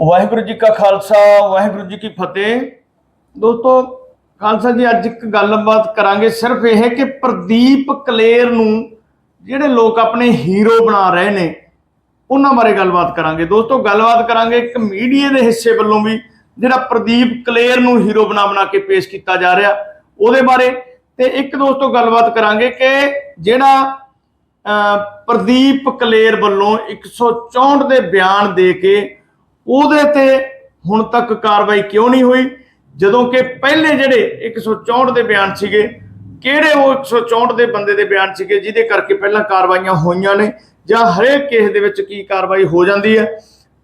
ਵਾਹਿਗੁਰੂ ਜੀ ਕਾ ਖਾਲਸਾ, ਵਾਹਿਗੁਰੂ ਜੀ ਕੀ ਫਤਿਹ। ਦੋਸਤੋ, ਖਾਲਸਾ ਜੀ, ਅੱਜ ਇੱਕ ਗੱਲਬਾਤ ਕਰਾਂਗੇ ਸਿਰਫ ਇਹ ਹੈ ਕਿ ਪ੍ਰਦੀਪ ਕਲੇਰ ਨੂੰ ਜਿਹੜੇ ਲੋਕ ਆਪਣੇ ਹੀਰੋ ਬਣਾ ਰਹੇ ਨੇ, ਉਹਨਾਂ ਬਾਰੇ ਗੱਲਬਾਤ ਕਰਾਂਗੇ। ਦੋਸਤੋ, ਗੱਲਬਾਤ ਕਰਾਂਗੇ ਇੱਕ ਮੀਡੀਆ ਦੇ ਹਿੱਸੇ ਵੱਲੋਂ ਵੀ, ਜਿਹੜਾ ਪ੍ਰਦੀਪ ਕਲੇਰ ਨੂੰ ਹੀਰੋ ਬਣਾ ਬਣਾ ਕੇ ਪੇਸ਼ ਕੀਤਾ ਜਾ ਰਿਹਾ, ਉਹਦੇ ਬਾਰੇ। ਤੇ ਇੱਕ ਦੋਸਤੋ, ਗੱਲਬਾਤ ਕਰਾਂਗੇ ਕਿ ਜਿਹੜਾ ਪ੍ਰਦੀਪ ਕਲੇਰ ਵੱਲੋਂ 164 ਦੇ ਬਿਆਨ ਦੇ ਕੇ ਉਹਦੇ ਤੇ ਹੁਣ ਤੱਕ ਕਾਰਵਾਈ ਕਿਉਂ ਨਹੀਂ ਹੋਈ? ਜਦੋਂ ਕਿ ਪਹਿਲੇ ਜਿਹੜੇ 164 ਦੇ ਬਿਆਨ ਸੀਗੇ, ਕਿਹੜੇ ਉਹ 164 ਦੇ ਬੰਦੇ ਦੇ ਬਿਆਨ ਸੀਗੇ, ਜਿਹਦੇ ਕਰਕੇ ਪਹਿਲਾਂ ਕਾਰਵਾਈਆਂ ਹੋਈਆਂ ਨੇ ਜਾਂ ਹਰੇਕ ਕੇਸ ਦੇ ਵਿੱਚ ਕੀ ਕਾਰਵਾਈ ਹੋ ਜਾਂਦੀ ਹੈ?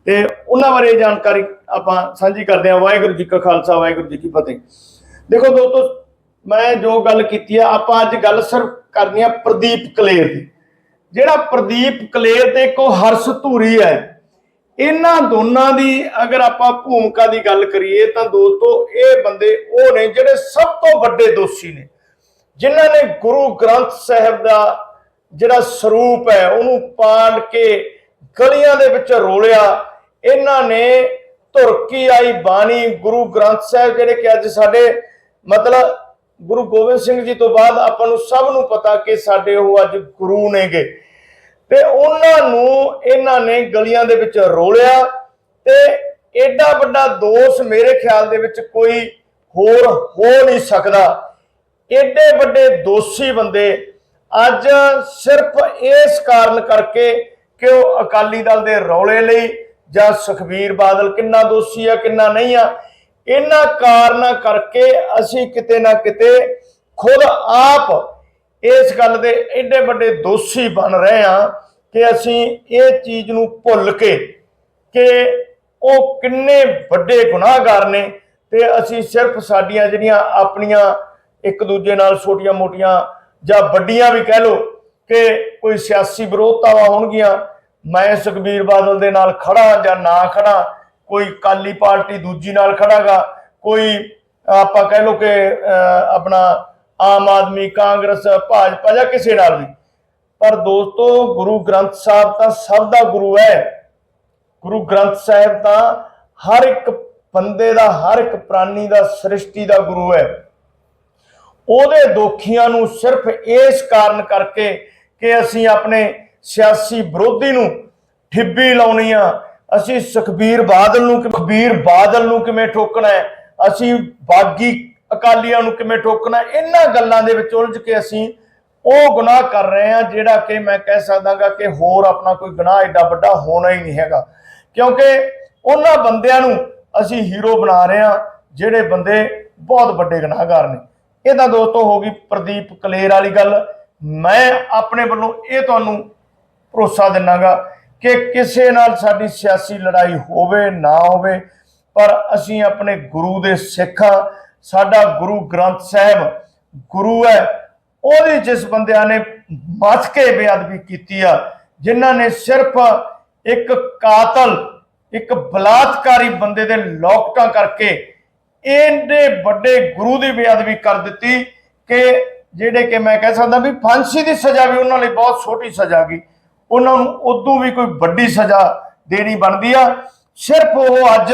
ਤੇ ਉਹਨਾਂ ਬਾਰੇ ਜਾਣਕਾਰੀ ਆਪਾਂ ਸਾਂਝੀ ਕਰਦੇ ਹਾਂ। ਵਾਹਿਗੁਰੂ ਜੀ ਕਾ ਖਾਲਸਾ, ਵਾਹਿਗੁਰੂ ਜੀ ਕੀ ਫਤਿਹ। ਦੇਖੋ ਦੋਸਤੋ, ਮੈਂ ਜੋ ਗੱਲ ਕੀਤੀ ਆ, ਆਪਾਂ ਅੱਜ ਗੱਲ ਸਿਰਫ ਕਰਨੀ ਆ ਪ੍ਰਦੀਪ ਕਲੇਰ ਦੀ। ਜਿਹੜਾ ਪ੍ਰਦੀਪ ਕਲੇਰ ਤੇ ਕੋ ਹਰਸ਼ ਧੂਰੀ ਹੈ ਇਹਨਾਂ ਦੋਨਾਂ ਦੀ ਅਗਰ ਆਪਾਂ ਭੂਮਿਕਾ ਦੀ ਗੱਲ ਕਰੀਏ ਤਾਂ ਦੋਸਤੋ, ਇਹ ਬੰਦੇ ਉਹ ਨੇ ਜਿਹੜੇ ਸਭ ਤੋਂ ਵੱਡੇ ਦੋਸ਼ੀ ਨੇ। ਜਿਨ੍ਹਾਂ ਨੇ ਗੁਰੂ ਗ੍ਰੰਥ ਸਾਹਿਬ ਦਾ ਜਿਹੜਾ ਸਰੂਪ ਹੈ, ਉਹਨੂੰ ਪਾੜ ਕੇ ਗਲੀਆਂ ਦੇ ਵਿੱਚ ਰੋਲਿਆ। ਇਹਨਾਂ ਨੇ ਧੁਰਕੀ ਆਈ ਬਾਣੀ ਗੁਰੂ ਗ੍ਰੰਥ ਸਾਹਿਬ ਜਿਹੜੇ ਕਿ ਅੱਜ ਸਾਡੇ ਮਤਲਬ ਗੁਰੂ ਗੋਬਿੰਦ ਸਿੰਘ ਜੀ ਤੋਂ ਬਾਅਦ ਆਪਾਂ ਨੂੰ ਸਭ ਨੂੰ ਪਤਾ ਕਿ ਸਾਡੇ ਉਹ ਅੱਜ ਗੁਰੂ ਨੇਗੇ। ਤੇ ਉਹਨਾਂ ਨੂੰ ਇਹਨਾਂ ਨੇ ਗਲੀਆਂ ਦੇ ਵਿੱਚ ਰੋਲਿਆ ਤੇ ਐਡਾ ਵੱਡਾ ਦੋਸ਼ ਮੇਰੇ ਖਿਆਲ ਦੇ ਵਿੱਚ ਕੋਈ ਹੋਰ ਹੋ ਨਹੀਂ ਸਕਦਾ। ਐਡੇ ਵੱਡੇ ਦੋਸ਼ੀ ਬੰਦੇ ਅੱਜ ਸਿਰਫ ਇਸ ਕਾਰਨ ਕਰਕੇ ਕਿ ਉਹ ਅਕਾਲੀ ਦਲ ਦੇ ਰੌਲੇ ਲਈ ਜਾਂ ਸੁਖਬੀਰ ਬਾਦਲ ਕਿੰਨਾ ਦੋਸ਼ੀ ਆ, ਕਿੰਨਾ ਨਹੀਂ ਆ, ਇਹਨਾਂ ਕਾਰਨਾਂ ਕਰਕੇ ਅਸੀਂ ਕਿਤੇ ਨਾ ਕਿਤੇ ਖੁਦ ਆਪ ਇਸ ਗੱਲ ਦੇ ਐਡੇ ਵੱਡੇ ਦੋਸ਼ੀ ਬਣ ਰਹੇ ਹਾਂ ਕਿ ਅਸੀਂ ਇਹ ਚੀਜ਼ ਨੂੰ ਭੁੱਲ ਕੇ ਕਿ ਉਹ ਕਿੰਨੇ ਵੱਡੇ ਗੁਨਾਹਗਾਰ ਨੇ ਤੇ ਅਸੀਂ ਸਿਰਫ ਸਾਡੀਆਂ ਜਿਹੜੀਆਂ ਆਪਣੀਆਂ ਇੱਕ ਦੂਜੇ ਨਾਲ ਛੋਟੀਆਂ-ਮੋਟੀਆਂ ਜਾਂ ਵੱਡੀਆਂ ਵੀ ਕਹਿ ਲਓ ਕਿ ਕੋਈ ਸਿਆਸੀ ਵਿਰੋਧਤਾਵਾਂ ਹੋਣਗੀਆਂ, ਮੈਂ ਸੁਖਬੀਰ ਬਾਦਲ ਦੇ ਨਾਲ ਖੜਾ ਜਾਂ ਨਾ ਖੜਾ, ਕੋਈ ਕਾਲੀ ਪਾਰਟੀ ਦੂਜੀ ਨਾਲ ਖੜਾਗਾ, ਕੋਈ ਆਪਾਂ ਕਹਿ ਲਓ ਕਿ ਆਪਣਾ ਆਮ ਆਦਮੀ, ਕਾਂਗਰਸ, ਭਾਜਪਾ ਜਾਂ ਕਿਸੇ ਨਾਲ ਵੀ। ਪਰ ਦੋਸਤੋ, ਗੁਰੂ ਗ੍ਰੰਥ ਸਾਹਿਬ ਤਾਂ ਸਭ ਦਾ ਗੁਰੂ ਹੈ। ਗੁਰੂ ਗ੍ਰੰਥ ਸਾਹਿਬ ਤਾਂ ਹਰ ਇੱਕ ਬੰਦੇ ਦਾ, ਹਰ ਇੱਕ ਪ੍ਰਾਨੀ ਦਾ, ਸ੍ਰਿਸ਼ਟੀ ਦਾ ਗੁਰੂ ਹੈ। ਉਹਦੇ ਦੋਖੀਆਂ ਨੂੰ ਸਿਰਫ ਇਸ ਕਾਰਨ ਕਰਕੇ ਕਿ ਅਸੀਂ ਆਪਣੇ ਸਿਆਸੀ ਵਿਰੋਧੀ ਨੂੰ ਠਿੱਬੀ ਲਾਉਣੀ ਆ। ਅਸੀਂ ਸੁਖਬੀਰ ਬਾਦਲ ਨੂੰ ਸੁਖਬੀਰ ਬਾਦਲ ਨੂੰ ਕਿਵੇਂ ਠੋਕਣਾ ਹੈ? ਅਸੀਂ ਬਾਗੀ ਅਕਾਲੀਆਂ ਨੂੰ ਕਿਵੇਂ ਠੋਕਣਾ, ਇਹਨਾਂ ਗੱਲਾਂ ਦੇ ਵਿੱਚ ਉਲਝ ਕੇ ਅਸੀਂ ਉਹ ਗੁਨਾਹ ਕਰ ਰਹੇ ਹਾਂ ਜਿਹੜਾ ਕਿ ਮੈਂ ਕਹਿ ਸਕਦਾਗਾ ਕਿ ਹੋਰ ਆਪਣਾ ਕੋਈ ਗੁਨਾਹ ਐਡਾ ਵੱਡਾ ਹੋਣਾ ਹੀ ਨਹੀਂ ਹੈਗਾ। ਕਿਉਂਕਿ ਉਹਨਾਂ ਬੰਦਿਆਂ ਨੂੰ ਅਸੀਂ ਹੀਰੋ ਬਣਾ ਰਹੇ ਹਾਂ ਜਿਹੜੇ ਬੰਦੇ ਬਹੁਤ ਵੱਡੇ ਗੁਨਾਹਗਾਰ ਨੇ। ਇਹ ਤਾਂ ਦੋਸਤੋ ਹੋ ਗਈ ਪ੍ਰਦੀਪ ਕਲੇਰ ਵਾਲੀ ਗੱਲ। ਮੈਂ ਆਪਣੇ ਵੱਲੋਂ ਇਹ ਤੁਹਾਨੂੰ ਭਰੋਸਾ ਦਿੰਨਾਗਾ ਕਿ ਕਿਸੇ ਨਾਲ ਸਾਡੀ ਸਿਆਸੀ ਲੜਾਈ ਹੋਵੇ, ਨਾ ਹੋਵੇ, ਪਰ ਅਸੀਂ ਆਪਣੇ ਗੁਰੂ ਦੇ ਸਿੱਖਾਂ ਸਾਡਾ ਗੁਰੂ ਗ੍ਰੰਥ ਸਾਹਿਬ ਗੁਰੂ ਹੈ, ਉਹਦੇ ਜਿਸ ਬੰਦਿਆਂ ਨੇ ਮੱਥ ਕੇ ਬੇਅਦਬੀ ਕੀਤੀ ਆ, ਜਿਨ੍ਹਾਂ ਨੇ ਸਿਰਫ ਇੱਕ ਕਾਤਲ, ਇੱਕ ਬਲਾਤਕਾਰੀ ਬੰਦੇ ਦੇ ਲੋਕਟਾਂ ਕਰਕੇ ਇਹਨੇ ਵੱਡੇ ਗੁਰੂ ਦੀ ਬੇਅਦਬੀ ਕਰ ਦਿੱਤੀ ਕਿ ਜਿਹੜੇ ਕਿ ਮੈਂ ਕਹਿ ਸਕਦਾ ਵੀ ਫਾਂਸੀ ਦੀ ਸਜ਼ਾ ਵੀ ਉਹਨਾਂ ਲਈ ਬਹੁਤ ਛੋਟੀ ਸਜ਼ਾ ਗਈ। ਉਹਨਾਂ ਨੂੰ ਉਦੋਂ ਵੀ ਕੋਈ ਵੱਡੀ ਸਜ਼ਾ ਦੇਣੀ ਬਣਦੀ ਆ। ਸਿਰਫ ਉਹ ਅੱਜ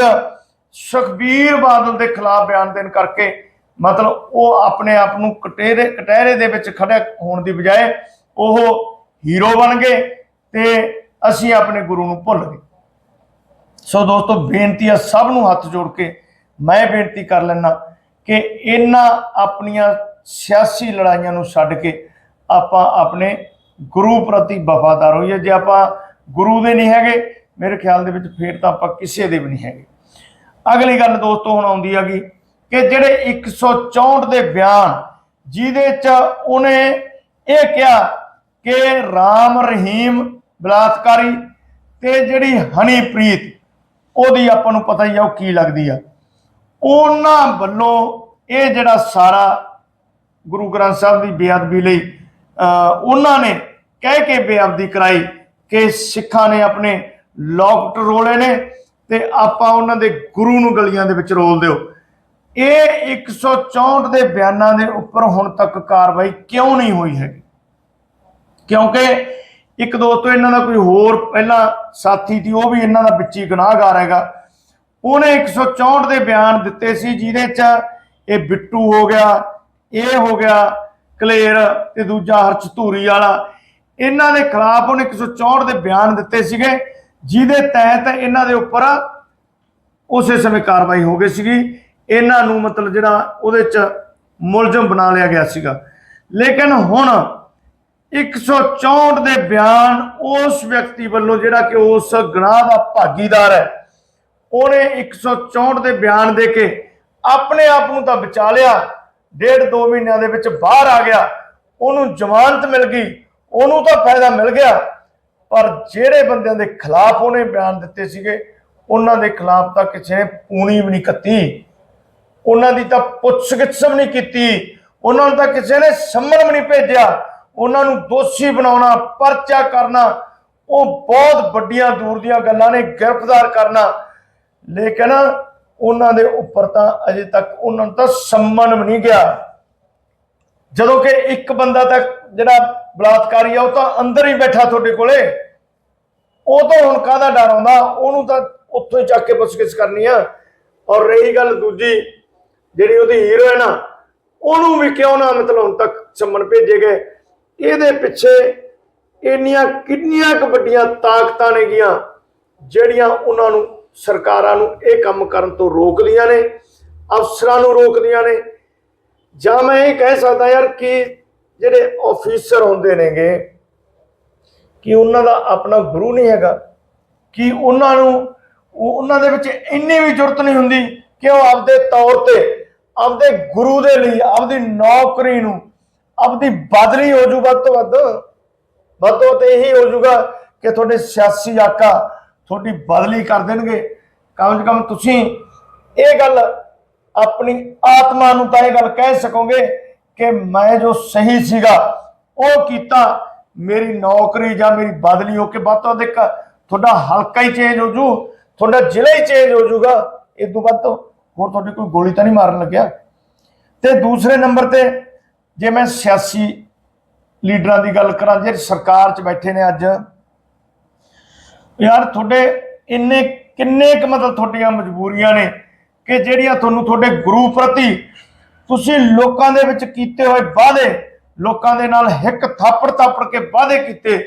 ਸੁਖਬੀਰ ਬਾਦਲ ਦੇ ਖਿਲਾਫ ਬਿਆਨ ਦੇਣ ਕਰਕੇ ਮਤਲਬ ਉਹ ਆਪਣੇ ਆਪ ਨੂੰ ਕਟੇਰੇ, ਕਟਹਿਰੇ ਦੇ ਵਿੱਚ ਖੜਾ ਹੋਣ ਦੀ ਬਜਾਏ ਉਹ ਹੀਰੋ ਬਣ ਗਏ ਤੇ ਅਸੀਂ ਆਪਣੇ ਗੁਰੂ ਨੂੰ ਭੁੱਲ ਗਏ। ਸੋ ਦੋਸਤੋ, ਬੇਨਤੀ ਹੈ ਸਭ ਨੂੰ ਹੱਥ ਜੋੜ ਕੇ ਮੈਂ ਬੇਨਤੀ ਕਰ ਲੈਣਾ ਕਿ ਇਹਨਾਂ ਆਪਣੀਆਂ ਸਿਆਸੀ ਲੜਾਈਆਂ ਨੂੰ ਛੱਡ ਕੇ ਆਪਾਂ ਆਪਣੇ ਗੁਰੂ ਪ੍ਰਤੀ ਵਫਾਦਾਰ ਹੋਈਏ। ਜੇ ਆਪਾਂ ਗੁਰੂ ਦੇ ਨਹੀਂ ਹੈਗੇ, ਮੇਰੇ ਖਿਆਲ ਦੇ ਵਿੱਚ ਫੇਰ ਤਾਂ ਆਪਾਂ ਕਿਸੇ ਦੇ ਵੀ ਨਹੀਂ ਹੈਗੇ। ਅਗਲੀ ਗੱਲ ਦੋਸਤੋ ਹੁਣ ਆਉਂਦੀ ਹੈਗੀ ਕਿ ਜਿਹੜੇ 164 ਦੇ ਬਿਆਨ ਜਿਹਦੇ ਚ ਉਹਨੇ ਇਹ ਕਿਹਾ ਕਿ ਰਾਮ ਰਹੀਮ ਬਲਾਤਕਾਰੀ ਤੇ ਜਿਹੜੀ ਹਨੀਪ੍ਰੀਤ ਉਹਦੀ ਆਪਾਂ ਨੂੰ ਪਤਾ ਹੀ ਆ ਉਹ ਕੀ ਲੱਗਦੀ ਆ। ਉਹਨਾਂ ਵੱਲੋਂ ਇਹ ਜਿਹੜਾ ਸਾਰਾ ਗੁਰੂ ਗ੍ਰੰਥ ਸਾਹਿਬ ਦੀ ਬੇਅਦਬੀ ਲਈ, ਅਹ, ਉਹਨਾਂ ਨੇ ਕਹਿ ਕੇ ਬੇਅਦਬੀ ਕਰਾਈ ਕਿ ਸਿੱਖਾਂ ਨੇ ਆਪਣੇ ਲੋਕਟ ਰੋਲੇ ਨੇ ਤੇ ਆਪਾਂ ਉਹਨਾਂ ਦੇ ਗੁਰੂ ਨੂੰ ਗਲੀਆਂ ਦੇ ਵਿੱਚ ਰੋਲ ਦਿਓ। ਇਹ 164 ਦੇ ਬਿਆਨਾਂ ਦੇ ਉੱਪਰ ਹੁਣ ਤੱਕ ਕਾਰਵਾਈ ਕਿਉਂ ਨਹੀਂ ਹੋਈ ਹੈਗੀ? ਕਿਉਂਕਿ ਇੱਕ ਦੋਸਤੋ ਇਹਨਾਂ ਦਾ ਕੋਈ ਹੋਰ ਪਹਿਲਾਂ ਸਾਥੀ ਸੀ, ਉਹ ਵੀ ਇਹਨਾਂ ਦਾ ਵਿੱਚ ਹੀ ਗੁਨਾਹਗਾਰ ਹੈਗਾ। ਉਹਨੇ 164 ਦੇ ਬਿਆਨ ਦਿੱਤੇ ਸੀ, ਜਿਹਦੇ ਚ ਇਹ ਬਿੱਟੂ ਹੋ ਗਿਆ, ਇਹ ਹੋ ਗਿਆ, ਕਲੇਰ ਤੇ ਦੂਜਾ ਹਰਚ ਧੂਰੀ ਵਾਲਾ। ਇਹਨਾਂ ਦੇ ਖਿਲਾਫ ਉਹਨੇ 164 ਦੇ ਬਿਆਨ ਦਿੱਤੇ ਸੀਗੇ। ਜਿਹਦੇ ਤਹਿਤ ਇਹਨਾਂ ਦੇ ਉੱਪਰ ਉਸੇ ਸਮੇਂ ਕਾਰਵਾਈ ਹੋ ਗਈ ਸੀਗੀ। ਇਹਨਾਂ ਨੂੰ ਮਤਲਬ ਜਿਹੜਾ ਉਹਦੇ ਚ ਮੁਲਜ਼ਮ ਬਣਾ ਲਿਆ ਗਿਆ ਸੀਗਾ। ਲੇਕਿਨ ਹੁਣ 164 ਦੇ ਬਿਆਨ ਉਸ ਵਿਅਕਤੀ ਵੱਲੋਂ ਜਿਹੜਾ ਕਿ ਉਸ ਗੁਨਾਹ ਦਾ ਭਾਗੀਦਾਰ ਹੈ, ਉਹਨੇ 164 ਦੇ ਬਿਆਨ ਦੇ ਕੇ ਆਪਣੇ ਆਪ ਨੂੰ ਤਾਂ ਬਚਾ ਲਿਆ। ਡੇਢ ਦੋ ਮਹੀਨਿਆਂ ਦੇ ਵਿੱਚ ਬਾਹਰ ਆ ਗਿਆ। ਉਹਨੂੰ ਜ਼ਮਾਨਤ ਮਿਲ ਗਈ। ਉਹਨੂੰ ਤਾਂ ਫਾਇਦਾ ਮਿਲ ਗਿਆ। ਪਰ ਜਿਹੜੇ ਬੰਦਿਆਂ ਦੇ ਖਿਲਾਫ ਉਹਨੇ ਬਿਆਨ ਦਿੱਤੇ ਸੀਗੇ, ਉਹਨਾਂ ਦੇ ਖਿਲਾਫ ਤਾਂ ਕਿਸੇ ਨੇ ਪੂਣੀ ਵੀ ਨਹੀਂ ਕੱਤੀ। ਉਹਨਾਂ ਦੀ ਤਾਂ ਪੁੱਛਗਿੱਛ ਵੀ ਨਹੀਂ ਕੀਤੀ। ਉਹਨਾਂ ਨੂੰ ਤਾਂ ਕਿਸੇ ਨੇ ਸੰਮਨ ਵੀ ਨਹੀਂ ਭੇਜਿਆ। ਉਹਨਾਂ ਨੂੰ ਦੋਸ਼ੀ ਬਣਾਉਣਾ, ਪਰਚਾ ਕਰਨਾ, ਉਹ ਬਹੁਤ ਵੱਡੀਆਂ ਦੂਰ ਦੀਆਂ ਗੱਲਾਂ ਨੇ, ਗ੍ਰਿਫਤਾਰ ਕਰਨਾ। ਲੇਕਿਨ ਉਹਨਾਂ ਦੇ ਉੱਪਰ ਤਾਂ ਅਜੇ ਤੱਕ ਉਹਨਾਂ ਨੂੰ ਤਾਂ ਸੰਮਨ ਵੀ ਨਹੀਂ ਗਿਆ। ਜਦੋਂ ਕਿ ਇੱਕ ਬੰਦਾ ਤਾਂ ਜਿਹੜਾ ਬਲਾਤਕਾਰੀ ਆ, ਉਹ ਤਾਂ ਅੰਦਰ ਹੀ ਬੈਠਾ ਤੁਹਾਡੇ ਕੋਲੇ। ਉਹ ਤਾਂ ਹੁਣ ਕਾਹਦਾ ਡਰ ਆਉਂਦਾ? ਉਹਨੂੰ ਤਾਂ ਉੱਥੋਂ ਹੀ ਚੱਕ ਕੇ ਪੁੱਛਗਿੱਛ ਕਰਨੀ ਆ। ਔਰ ਰਹੀ ਗੱਲ ਦੂਜੀ, ਜਿਹੜੀ ਉਹਦੀ ਹੀਰੋਇਨ ਆ ਉਹਨੂੰ ਵੀ ਕਿਉਂ ਨਾ ਮਤਲਬ ਹੁਣ ਤੱਕ ਸੰਮਨ ਭੇਜੇ ਗਏ? ਇਹਦੇ ਪਿੱਛੇ ਇੰਨੀਆਂ ਕਿੰਨੀਆਂ ਕੁ ਵੱਡੀਆਂ ਤਾਕਤਾਂ ਨੇ ਗੀਆਂ, ਜਿਹੜੀਆਂ ਉਹਨਾਂ ਨੂੰ ਸਰਕਾਰਾਂ ਨੂੰ ਇਹ ਕੰਮ ਕਰਨ ਤੋਂ ਰੋਕਦੀਆਂ ਨੇ, ਅਫਸਰਾਂ ਨੂੰ ਰੋਕਦੀਆਂ ਨੇ। ਜਾਂ ਮੈਂ ਇਹ ਕਹਿ ਸਕਦਾ ਯਾਰ ਕਿ ਜਿਹੜੇ ਆਫੀਸਰ ਹੁੰਦੇ ਨੇਗੇ, ਕਿ ਉਹਨਾਂ ਦਾ ਆਪਣਾ ਗੁਰੂ ਨਹੀਂ ਹੈਗਾ, ਕਿ ਉਹਨਾਂ ਨੂੰ ਉਹਨਾਂ ਦੇ ਵਿੱਚ ਇੰਨੀ ਵੀ ਜ਼ਰੂਰਤ ਨਹੀਂ ਹੁੰਦੀ ਕਿ ਉਹ ਆਪਦੇ ਤੌਰ ਤੇ ਆਪਦੇ ਗੁਰੂ ਦੇ ਲਈ, ਆਪਦੀ ਨੌਕਰੀ ਨੂੰ, ਆਪਦੀ ਬਦਲੀ ਹੋ ਜੂ ਵੱਧ ਤੋਂ ਵੱਧ। ਵੱਧ ਤੋਂ ਵੱਧ ਇਹੀ ਹੋ ਜੂਗਾ ਕਿ ਤੁਹਾਡੇ ਸਿਆਸੀ ਆਕਾ ਤੁਹਾਡੀ ਬਦਲੀ ਕਰ ਦੇਣਗੇ। ਕਮ ਸੇ ਕਮ ਤੁਸੀਂ ਇਹ ਗੱਲ ਆਪਣੀ ਆਤਮਾ ਨੂੰ ਤਾਂ ਇਹ ਗੱਲ ਕਹਿ ਸਕੋਗੇ ਕਿ ਮੈਂ ਜੋ ਸਹੀ ਸੀਗਾ, ਉਹ ਕੀਤਾ, ਮੇਰੀ ਨੌਕਰੀ ਜਾਂ ਮੇਰੀ ਬਦਲੀ ਹੋ ਕੇ ਵੱਧ ਤੋਂ ਵੱਧ ਤੁਹਾਡਾ ਹਲਕਾ ਹੀ ਚੇਂਜ ਹੋ ਜੂ, ਤੁਹਾਡਾ ਜ਼ਿਲ੍ਹਾ ਹੀ ਚੇਂਜ ਹੋ ਜੂਗਾ। ਇਸ ਤੋਂ ਵੱਧ ਹੋਰ ਤੁਹਾਡੀ ਕੋਈ ਗੋਲੀ ਤਾਂ ਨਹੀਂ ਮਾਰਨ ਲੱਗਿਆ। ਤੇ ਦੂਸਰੇ ਨੰਬਰ ਤੇ, ਜੇ ਮੈਂ ਸਿਆਸੀ ਲੀਡਰਾਂ ਦੀ ਗੱਲ ਕਰਾਂ, ਜੇ ਸਰਕਾਰ 'ਚ ਬੈਠੇ ਨੇ ਅੱਜ, ਯਾਰ ਤੁਹਾਡੇ ਇੰਨੇ ਕਿੰਨੇ ਕੁ ਮਤਲਬ ਤੁਹਾਡੀਆਂ ਮਜਬੂਰੀਆਂ ਨੇ ਕਿ ਜਿਹੜੀਆਂ ਤੁਹਾਨੂੰ ਤੁਹਾਡੇ ਗੁਰੂ ਪ੍ਰਤੀ ਤੁਸੀਂ ਲੋਕਾਂ ਦੇ ਵਿੱਚ ਕੀਤੇ ਹੋਏ ਵਾਅਦੇ, ਲੋਕਾਂ ਦੇ ਨਾਲ ਹਿੱਕ ਥਾਪੜ ਥਾਪੜ ਕੇ ਵਾਅਦੇ ਕੀਤੇ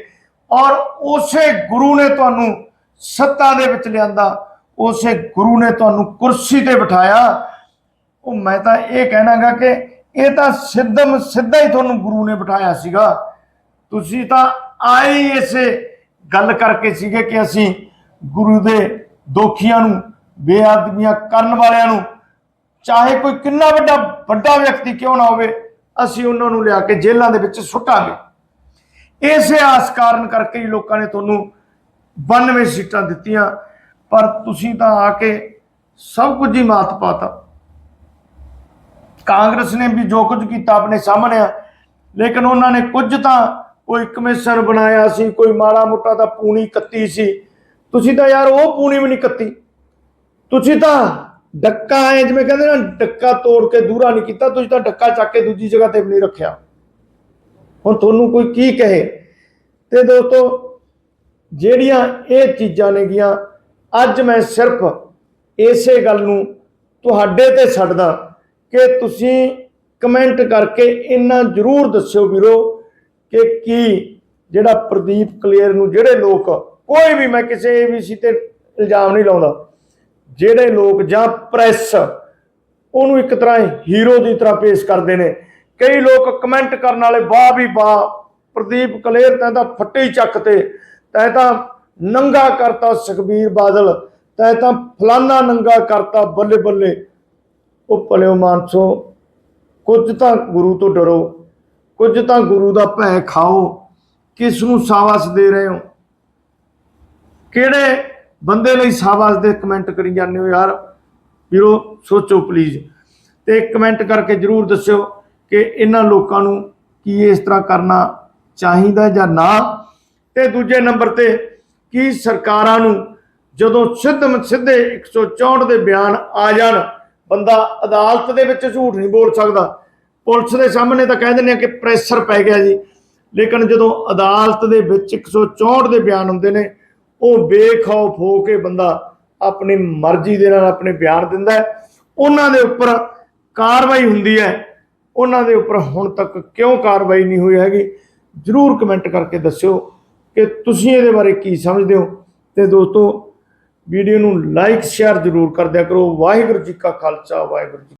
ਔਰ ਉਸੇ ਗੁਰੂ ਨੇ ਤੁਹਾਨੂੰ ਸੱਤਾ ਦੇ ਵਿੱਚ ਲਿਆਂਦਾ, ਉਸੇ ਗੁਰੂ ਨੇ ਤੁਹਾਨੂੰ ਕੁਰਸੀ ਤੇ ਬਿਠਾਇਆ। ਉਹ ਮੈਂ ਤਾਂ ਇਹ ਕਹਿਣਾਗਾ ਕਿ ਇਹ ਤਾਂ ਸਿੱਧਮ ਸਿੱਧਾ ਹੀ ਤੁਹਾਨੂੰ ਗੁਰੂ ਨੇ ਬਿਠਾਇਆ ਸੀਗਾ। ਤੁਸੀਂ ਤਾਂ ਆਏ ਇਸੇ ਗੱਲ ਕਰਕੇ ਸੀਗੇ ਕਿ ਅਸੀਂ ਗੁਰੂ ਦੇ ਦੋਖੀਆਂ ਨੂੰ ਬੇਅਦਬੀਆਂ ਕਰਨ ਵਾਲਿਆਂ ਨੂੰ, ਚਾਹੇ ਕੋਈ ਕਿੰਨਾ ਵੱਡਾ ਵੱਡਾ ਵਿਅਕਤੀ ਕਿਉਂ ਨਾ ਹੋਵੇ, ਅਸੀਂ ਉਹਨਾਂ ਨੂੰ ਲਿਆ ਕੇ ਜੇਲ੍ਹਾਂ ਦੇ ਵਿੱਚ ਸੁੱਟਾਂਗੇ। ਇਸੇ ਆਸ ਕਾਰਨ ਕਰਕੇ ਹੀ ਲੋਕਾਂ ਨੇ ਤੁਹਾਨੂੰ 92 ਸੀਟਾਂ ਦਿੱਤੀਆਂ, ਪਰ ਤੁਸੀਂ ਤਾਂ ਆ ਕੇ ਸਭ ਕੁਝ ਹੀ ਮਾਤ ਪਾਤਾ। ਕਾਂਗਰਸ ਨੇ ਵੀ ਜੋ ਕੁਝ ਕੀਤਾ ਆਪਣੇ ਸਾਹਮਣੇ ਆ, ਲੇਕਿਨ ਉਹਨਾਂ ਨੇ ਕੁਝ ਤਾਂ ਕੋਈ ਕਮਿਸ਼ਨ ਬਣਾਇਆ ਸੀ, ਕੋਈ ਮਾੜਾ ਮੋਟਾ ਤਾਂ ਪੂਣੀ ਕੱਤੀ ਸੀ। ਤੁਸੀਂ ਤਾਂ ਯਾਰ ਉਹ ਪੂਣੀ ਵੀ ਨਹੀਂ ਕੱਤੀ। ਤੁਸੀਂ ਤਾਂ ਡੱਕਾ ਐ ਜਿਵੇਂ ਕਹਿੰਦੇ ਨਾ, ਡੱਕਾ ਤੋੜ ਕੇ ਦੂਰਾ ਨਹੀਂ ਕੀਤਾ, ਤੁਸੀਂ ਤਾਂ ਡੱਕਾ ਚੱਕ ਕੇ ਦੂਜੀ ਜਗ੍ਹਾ ਤੇ ਵੀ ਨਹੀਂ ਰੱਖਿਆ। ਹੁਣ ਤੁਹਾਨੂੰ ਕੋਈ ਕੀ ਕਹੇ? ਤੇ ਦੋਸਤੋ, ਜਿਹੜੀਆਂ ਇਹ ਚੀਜ਼ਾਂ ਨੇਗੀਆਂ, ਅੱਜ ਮੈਂ ਸਿਰਫ ਇਸੇ ਗੱਲ ਨੂੰ ਤੁਹਾਡੇ ਤੇ ਛੱਡਦਾ ਕਿ ਤੁਸੀਂ ਕਮੈਂਟ ਕਰਕੇ ਇੰਨਾ ਜ਼ਰੂਰ ਦੱਸਿਓ ਵੀਰੋ ਕਿ ਕੀ ਜਿਹੜਾ ਪ੍ਰਦੀਪ ਕਲੀਅਰ ਨੂੰ ਜਿਹੜੇ ਲੋਕ, ਕੋਈ ਵੀ ਮੈਂ ਕਿਸੇ ਏਬੀਸੀ ਤੇ ਇਲਜ਼ਾਮ ਨਹੀਂ ਲਾਉਂਦਾ। ਜਿਹੜੇ ਲੋਕ ਜਾਂ ਪ੍ਰੈਸ ਉਹਨੂੰ ਇੱਕ ਤਰ੍ਹਾਂ ਹੀਰੋ ਦੀ ਤਰ੍ਹਾਂ ਪੇਸ਼ ਕਰਦੇ ਨੇ। ਕਈ ਲੋਕ ਕਮੈਂਟ ਕਰਨ ਵਾਲੇ ਵਾਹ ਵੀ ਵਾਹ, ਪ੍ਰਦੀਪ ਕਲੇਰ ਤੈਂ ਤਾਂ ਫੱਟੇ ਚੱਕ ਤੇ, ਤੈਂ ਤਾਂ ਨੰਗਾ ਕਰਤਾ ਸੁਖਬੀਰ ਬਾਦਲ, ਤੈਂ ਤਾਂ ਫਲਾਨਾ ਨੰਗਾ ਕਰਤਾ ਬੱਲੇ ਬੱਲੇ। ਉਹ ਭਲਿਓ ਮਾਨਸੋ, ਕੁਝ ਤਾਂ ਗੁਰੂ ਤੋਂ ਡਰੋ, ਕੁਝ ਤਾਂ ਗੁਰੂ ਦਾ ਭੈ ਖਾਓ। ਕਿਸ ਨੂੰ ਸਾਵਾਸ ਦੇ ਰਹੇ ਹੋ? ਕਿਹੜੇ ਬੰਦੇ ਲਈ ਸਾਵਾਸ ਦੇ ਕਮੈਂਟ ਕਰੀ ਜਾਂਦੇ ਹੋ ਯਾਰ। ਵੀਰੋ, ਸੋਚੋ ਪਲੀਜ਼ ਤੇ ਕਮੈਂਟ ਕਰਕੇ ਜਰੂਰ ਦੱਸਿਓ ਕਿ ਇਹਨਾਂ ਲੋਕਾਂ ਨੂੰ ਕੀ ਇਸ ਤਰ੍ਹਾਂ ਕਰਨਾ ਚਾਹੀਦਾ ਜਾਂ ਨਾ। ਤੇ ਦੂਜੇ ਨੰਬਰ ਤੇ, ਕੀ ਸਰਕਾਰਾਂ ਨੂੰ ਜਦੋਂ ਸਿੱਧਮ ਸਿੱਧੇ 164 ਦੇ ਬਿਆਨ ਆ ਜਾਣ, ਬੰਦਾ ਅਦਾਲਤ ਦੇ ਵਿੱਚ ਝੂਠ ਨਹੀਂ ਬੋਲ ਸਕਦਾ। ਪੁਲਿਸ ਦੇ ਸਾਹਮਣੇ ਤਾਂ ਕਹਿ ਦਿੰਦੇ ਆ ਕਿ ਪ੍ਰੈਸ਼ਰ ਪੈ ਗਿਆ ਜੀ। ਲੇਕਿਨ ਜਦੋਂ ਅਦਾਲਤ ਦੇ ਵਿੱਚ 164 ਦੇ ਬਿਆਨ ਹੁੰਦੇ ਨੇ ਉਹ ਬੇਖੌਫ ਹੋ ਕੇ ਬੰਦਾ ਆਪਣੀ ਮਰਜ਼ੀ ਦੇ ਨਾਲ ਆਪਣੇ ਬਿਆਨ ਦਿੰਦਾ ਉਹਨਾਂ ਦੇ ਉੱਪਰ ਕਾਰਵਾਈ ਹੁੰਦੀ ਹੈ। ਉਹਨਾਂ ਦੇ ਉੱਪਰ ਹੁਣ ਤੱਕ ਕਿਉਂ ਕਾਰਵਾਈ ਨਹੀਂ ਹੋਈ ਹੈਗੀ, ਜਰੂਰ ਕਮੈਂਟ ਕਰਕੇ ਦੱਸਿਓ ਕਿ ਤੁਸੀਂ ਇਹਦੇ ਬਾਰੇ ਕੀ ਸਮਝਦੇ ਹੋ। ਤੇ ਦੋਸਤੋ, ਵੀਡੀਓ ਨੂੰ ਲਾਈਕ ਸ਼ੇਅਰ ਜਰੂਰ ਕਰ ਦਿਆ ਕਰੋ। ਵਾਹਿਗੁਰੂ ਜੀ ਕਾ ਖਾਲਸਾ, ਵਾਹਿਗੁਰੂ ਜੀ